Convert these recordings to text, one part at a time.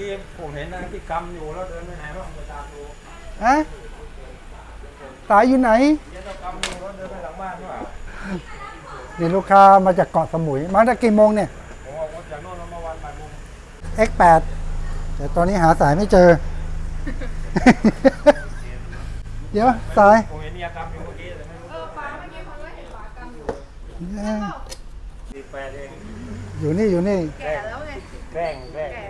กี้ผมเห็นนะที่กำอยู่แล้วเดินไปไหนบ้างไปตามดูฮะสายอยู่ไหนเดี๋ยวเรากำอยู่แล้วเดินไปหลังบ้านว่านี่ลูกค้ามาจากเกาะสมุย มาตั้งกี่โมงเนี่ยผมออกมาจากโน่นแล้วเมื่อวานบ่ายโมง X8 แต่ตอนนี้หาสายไม่เจอ เดี๋ยวสายผมเห็นเนี่ยกำอยู่เมื่อกี้แต่ไม่รู้เออฟ้าเมื่อกี้เขาก็เห็นฟ้ากำอยู่สิบแปดเองอยู่นี่อยู่นี่แก่แล้วไง แกล้งแกล้งแก่แก่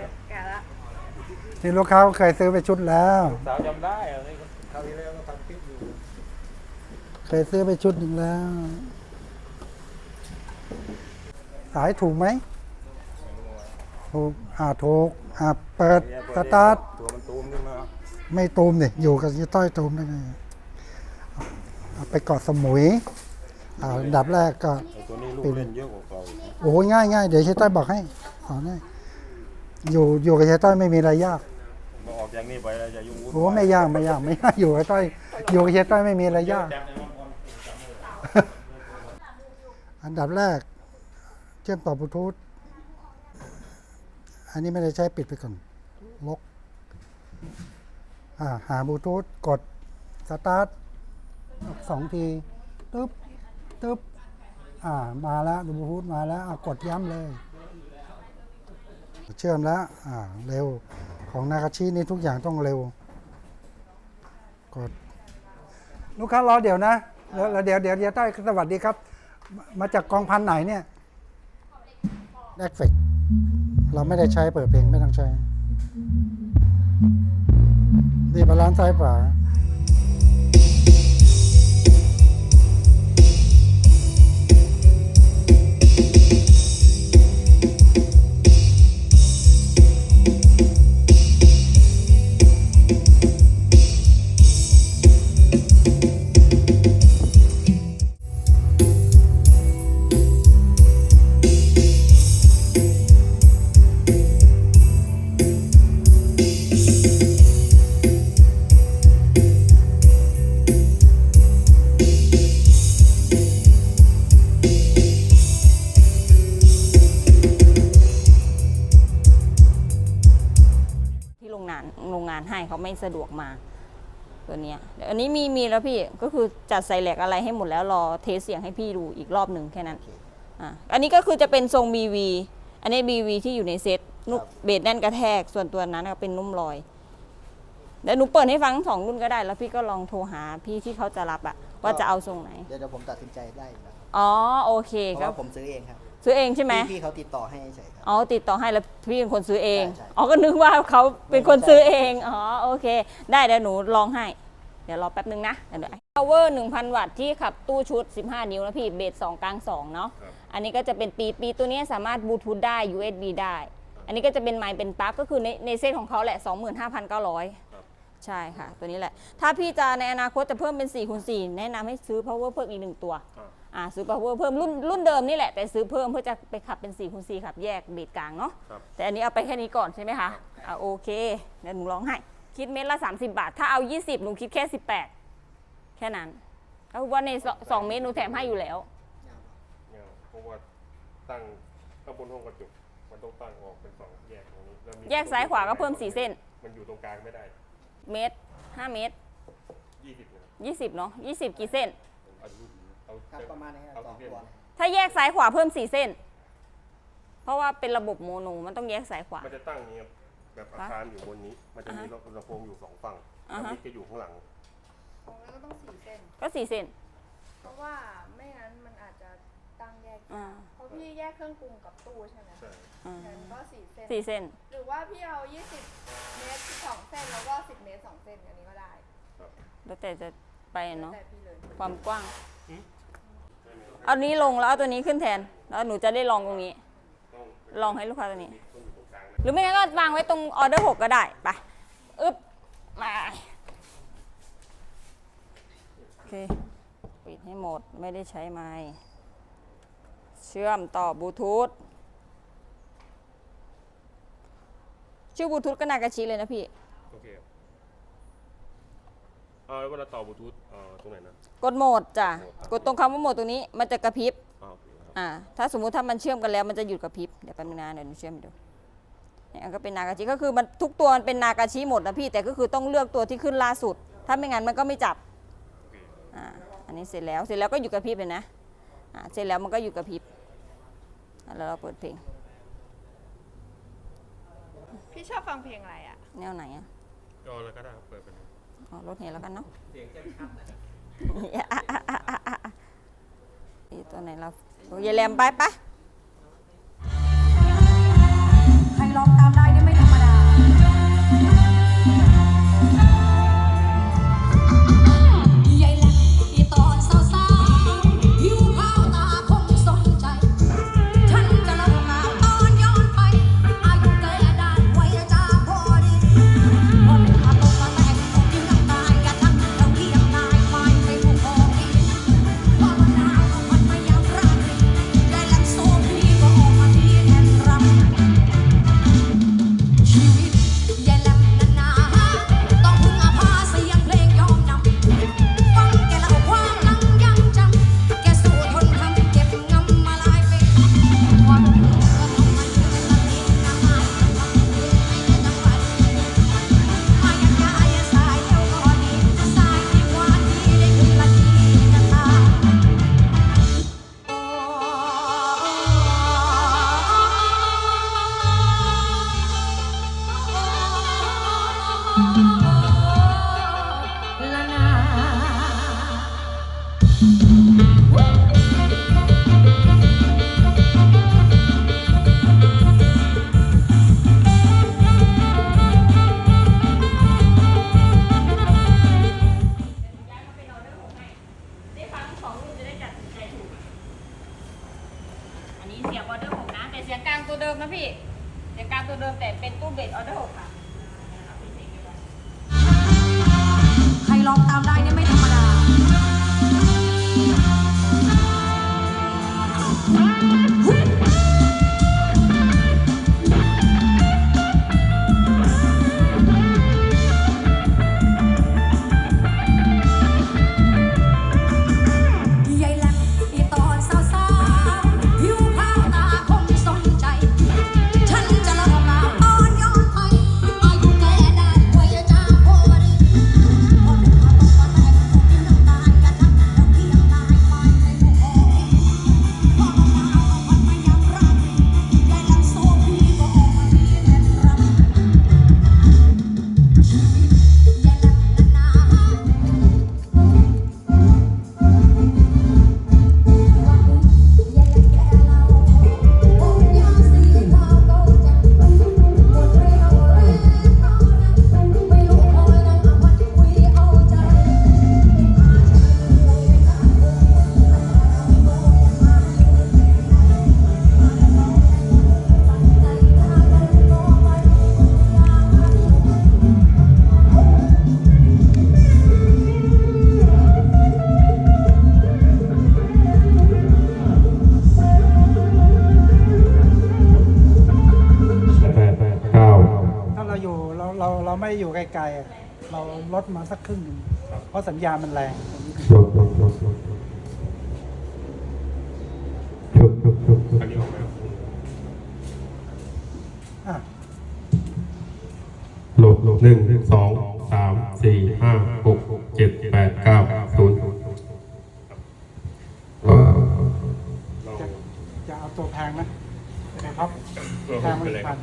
แล้ว นี่ลูกค้าเคยซื้อไปชุดแล้ว สาวจำได้อะนี่คราวที่แล้วก็ทำคลิปอยู่เคยซื้อไปชุดหนึ่งแล้ว สายถูกไหมถูกอ่าถูกอ่าเปิดสตาร์ทตัวมันตูมขึ้นมาไม่ตูมเนี่ยอยู่กับยี่ต้อยตูมได้ไงเอาไปเกาะสมุยอ่าอันดับแรกก็ ไอ้ตัวนี้ลูกเล่นเยอะกว่าเก่าอีกโอ้ยง่ายง่ายเดี๋ยวเชต้อยบอกให้สอนให้อยู่อยู่กับเชต้อยไม่มีอะไรยาก พอออกจากนี่ไปแล้วจะยุ่งวุ่นโอ้ไม่ยากไม่ยากไม่ยากอยู่กับต้อยอยู่กับเชต้อยไม่มีอะไรยากแจมในวันก่อนอันดับแรก เชื่อมต่อบลูทูธอันนี้ไม่ได้ใช้ปิดไปก่อนล็อกอ่าหาบลูทูธกดสตาร์ทสองทีตึ๊บตึ๊บอ่ามาแล้วบลูทูธมาแล้วอะกดย้ำเลย เชื่อมแล้วอ่าเร็ว ของนาคาชินี่ทุกอย่างต้องเร็ว กด ลูกค้ารอเดี๋ยวนะแล้วแล้วเดี๋ยวเดี๋ยวเดี๋ยวใต้สวัสดีครับ มาจากกองพันไหนเนี่ยแอคเฟกเราไม่ได้ใช้เปิดเพลงไม่ต้องใช้ นี่บาลานซ์ซ้ายขวาานโรงงานให้เขาไม่สะดวกมาตัวเนี้ยเดี๋ยวอันนี้มีมีแล้วพี่ก็คือจัดใส่แหลกอะไรให้หมดแล้วรอเทสเสียงให้พี่ดูอีกรอบหนึ่งแค่นั้นอะอันนี้ก็คือจะเป็นทรง BV อันนี้ BV ที่อยู่ในเซตนุกเบสแน่นกระแทกส่วนตัวนั้นก็เป็นนุ่มลอยเดี๋ยวหนูเปิดให้ฟังทั้งสองรุ่นก็ได้ แล้วพี่ก็ลองโทรหาพี่ที่เขาจะรับอะว่าจะเอาทรงไหนเดี๋ยวเดี๋ยวผมตัดสินใจได้อยู่แล้วอ๋อโอเคเพคราะรับว่าผมซื้อเองครับ ซื้อเองใช่ไหมพี่พี่เขาติดต่อให้เฉยครับ อ๋อติดต่อให้แล้วพี่เป็นคนซื้อเองใช่ใช่ อ๋อก็นึกว่าเขาเป็นคนซื้อเองอ๋อโอเค ได้เดี๋ยวหนูลองให้ เดี๋ยวรอแป๊บนึงนะเดี๋ยว power 1,000 วัตต์ที่ขับตู้ชุด 15 นิ้วนะพี่เบส2กลาง2เนาะอันนี้ก็จะเป็นปีปีตัวนี้สามารถบลูทูธได้ USB ได้ อันนี้ก็จะเป็นไมค์เป็นปลั๊กก็คือในในเซตของเขาแหละ 25,900 ใช่ค่ะ ตัวนี้แหละ ถ้าพี่จะในอนาคตจะเพิ่มเป็น4คูณ4แนะนำให้ซื้อ power เพิ่มอีกหนึ่งตัวอ่าซื้อ power เพิ่มรุ่นรุ่นเดิมนี่แหละ แต่ซื้อเพิ่มเพื่อจะไปขับเป็น4คูณ4ขับแยกเบสกลางเนาะแต่อันนี้เอาไปแค่นี้ก่อนใช่ไหมคะอ่าโอเคเดี๋ยวหนูลองให้คิดเม็ดละ 30 บาท ถ้าเอา 20หนูคิดแค่ 18 แค่นั้นก็คือว่าในสสองเม็ดหนูแถมให้อยู่แล้ว เนี่ยเพราะว่าตั้งข้างบนห้องกระจกมันต้องตั้งออกเป็นสองแยกตรงนี้แล้วมีแยกซ้ายขวาก็เพิ่ม4เส้น มันอยู่ตรงกลางไม่ได้ เมตรห้าเมตรยี่สิบเนาะยี่สิบกี่เส้นประมาณนี้ครับถ้าแยกซ้ายขวาเพิ่มสี่เส้น เพราะว่าเป็นระบบโมโนมันต้องแยกซ้ายขวา มันจะตั้งแบบอาคารอยู่บนนี้ มันจะมีลำโพงอยู่สองฝั่งอ่านี้จะอยู่ข้างหลังก็ต้องสี่เส้น ก็สี่เส้น เพราะว่าไม่งั้นมันอาจจะตั้งแยกเพราะพี่แยกเครื่องปรุงกับตู้ใช่ไหมใช่ก็สี่เส้น สี่เส้น หรือว่าพี่เอายี่สิบเมตร12 10 เมตรสองเส้นอันนี้ก็ได้แล้วแต่จะไปเนาะแต่พี่เลยความกว้างเอานี้ลงแล้วเอาตัวนี้ขึ้นแทน แล้วหนูจะได้ลองตรงนี้ ลองให้ลูกค้าตัวนี้ หรือไม่งั้นก็วางไว้ตรงออเดอร์หกก็ได้ไปอึ๊บมาโอเคปิดให้หมดไม่ได้ใช้ไม้เชื่อมต่อบลูทูธชื่อบลูทูธก็นากาชิเลยนะพี่ โอเคครับ เอาแล้วเวลาต่อบลูทูธเอ่อตรงไหนนะ กดโหมดจ้ะกดตรงคำว่าโหมดตรงนี้มันจะกระพริบอ่าโอเคครับอ่าถ้าสมมุติถ้ามันเชื่อมกันแล้วมันจะหยุดกระพริบเดี๋ยวแป๊บนึงนะเดี๋ยวหนูเชื่อมให้ดูเนี่ยก็เป็นนากาชิก็คือมันทุกตัวมันเป็นนากาชิหมดนะพี่แต่ก็คือต้องเลือกตัวที่ขึ้นล่าสุด ถ้าไม่งั้นมันก็ไม่จับอ่าอันนี้เสร็จแล้วเสร็จแล้วก็อยู่กับพริบเลยนะอ่าเสร็จแล้วมันก็อยู่กับพริบอะแล้วเราเปิดเพลงพี่ชอบฟังเพลงอะไรอะแนวไหนอะก็แล้วก็ได้ครับเปิดเป็นอ๋อ รถเห็นแล้วกันเนาะเสียงจะชัดนี่ตัวไหนเราอ้ยายแรมไปไปใครลองตามได้ ไม่อยู่ไกลๆอะเราลดมาสักครึ่งหนึ่งเพราะสัญญาณมันแรงจบจบจบจบจบจบจบอันนี้ออกไหมครับอะลบหนึ่งสองสามสี่ห้าหกเจ็ดแปดเก้าศูนย์ก็จะจะเอาตัวแพงนะนะครับแพงมันพัน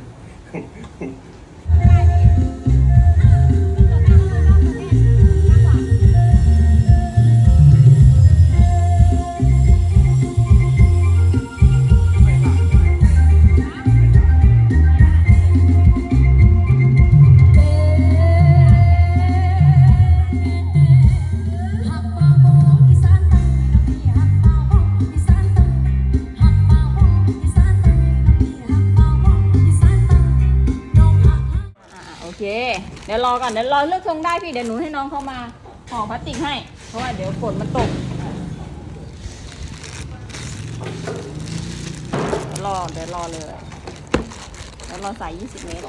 เค เดี๋ยวรอก่อนเดี๋ยวรอเลือกทรงได้พี่เดี๋ยวหนูให้น้องเข้ามาห่อพลาสติกให้ เพราะว่าเดี๋ยวฝนมันตกเดี๋ยวรอเดี๋ยวรอเลยเดี๋ยวรอสาย 20 เมตร